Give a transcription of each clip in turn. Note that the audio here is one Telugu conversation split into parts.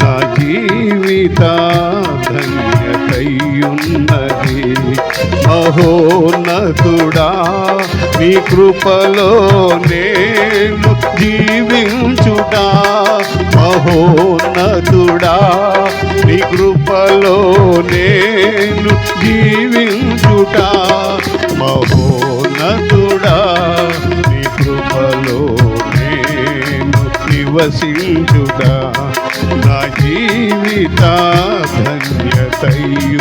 నా జీవిత ధన్యతయున్నది మహోన్నతుడా నీ కృపలో నేను జీవించుటా మహోన్నతుడా నీ కృపలో నేను జీవించుటా మహోన్నతుడా నీ కృపలో నేను నివసించుటా జీవిత ధన్యతయున్నది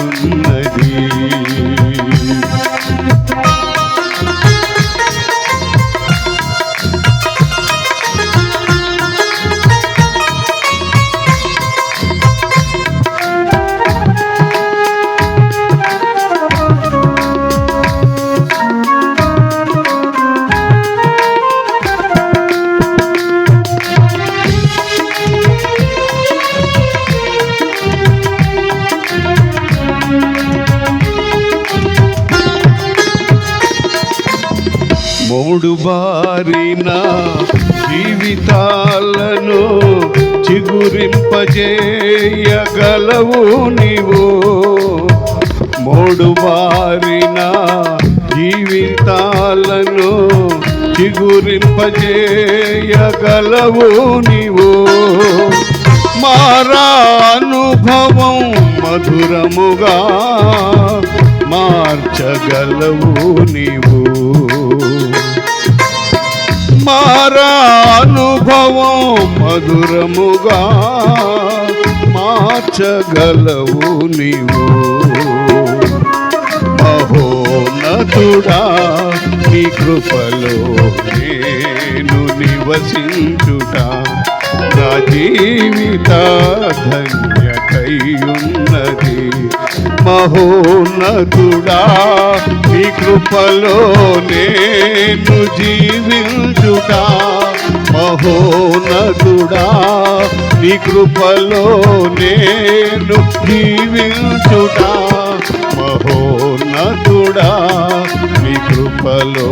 మూడు బారిన జీవితాలను చిగురింపజేయగలవు నీవు. మూడు బారిన జీవితాలను చిగురింపజేయగలవు నీవు. మారా అనుభవం మధురముగా మార్చగలవు మారా అనుభవం మధురముగా మార్చగలవు నీవు. మహోన్నతుడా నీ కృపలో నేను నివసించుట. నా జీవిత ధన్యతయున్నది మహోన్నతుడా నీ కృపలో నేను జీవించుట మహోన్నతుడా. నీ కృపలో నేను జీవించుట మహోన్నతుడా. నీ కృపలో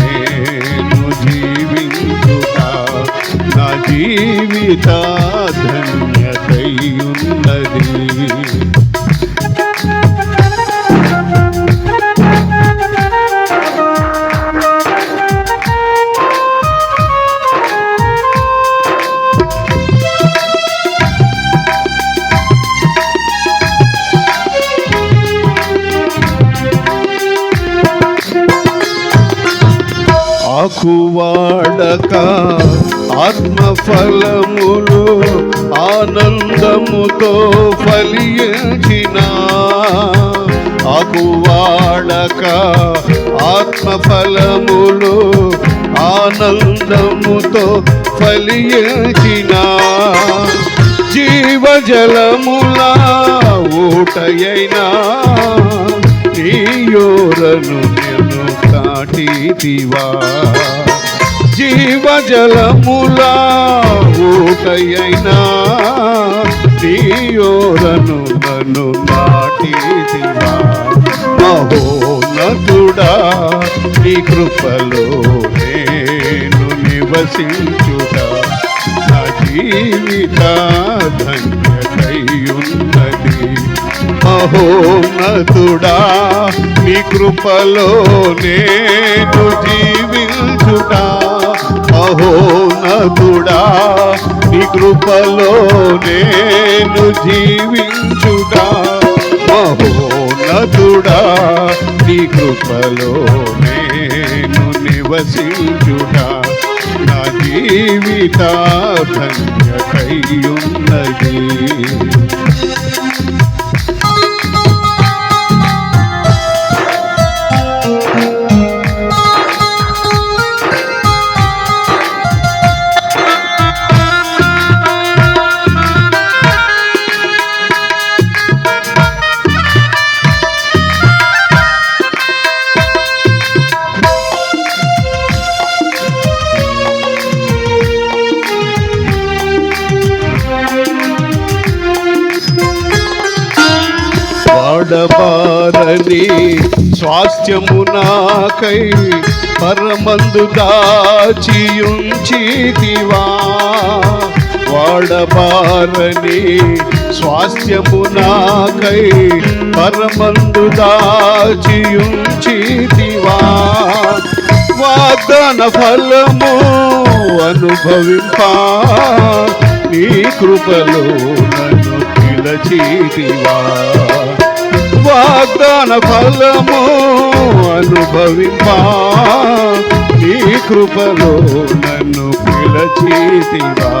నేను జీవించుట నా జీవిత ధన్యతయున్నది ఆకువాడక ఆత్మఫలములు ఆనందముతో ఫలించిన. ఆకువాడక ఆత్మఫలములు ఆనందముతో ఫలించిన. జీవజలముల ఊటయైనా నీయోరను నేను కాటితివా జీవజలముల ఊటయైనా నీయోరను నను నాటితివా మహోనతుడా నీ కృపలో నేను నివసించుట నా జీవిత ఉన్నది మహోన్నతుడా నీ కృపలో నేను జీవించుట. మహోన్నతుడా నీ కృపలో నేను జీవించుట. మహోన్నతుడా నీ కృపలో నేను నివసించుట. జీవిత ధన్యతయున్నది వాడబారని స్వాస్థ్యము నాకై పరమందు దాచియుంచితివా. వాడబారని స్వాస్థ్యము నాకై పరమందు దాచియుంచితివా. వాదన ఫలము అనుభవింపా. నీ కృపలో నన్ను పిలచితివా వాగ్దాన ఫలము అనుభవింప. నీ కృపలో నన్ను పిలచితివా.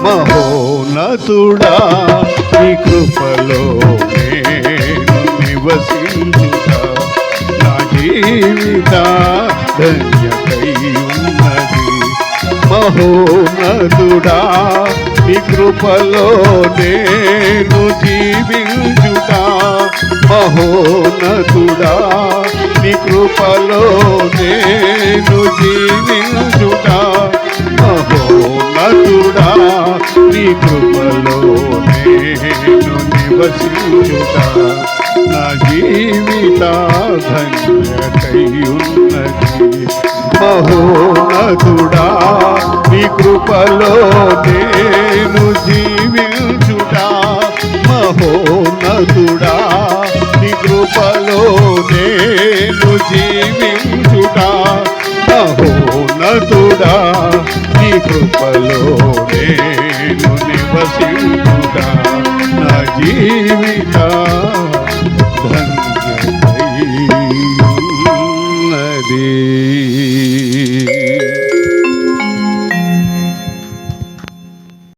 మహోనతుడా నీ కృపలో నేను నివసించుతా. నా జీవిత ధన్యతయున్నది. మహోనతుడా నీ కృపలో నేను జీవించుట మహోన్నతుడా నీ కృపలో నేను జీవించుట. మహోన్నతుడా నీ కృపలో నేను నివసించుట. నా జీవిత ధన్యతై ఉన్నది నీ కృపలో నేను జీవి జీవించుట మహోన్నతుడా నీ కృపలో నేను నివసించుట నా జీవిత ధన్య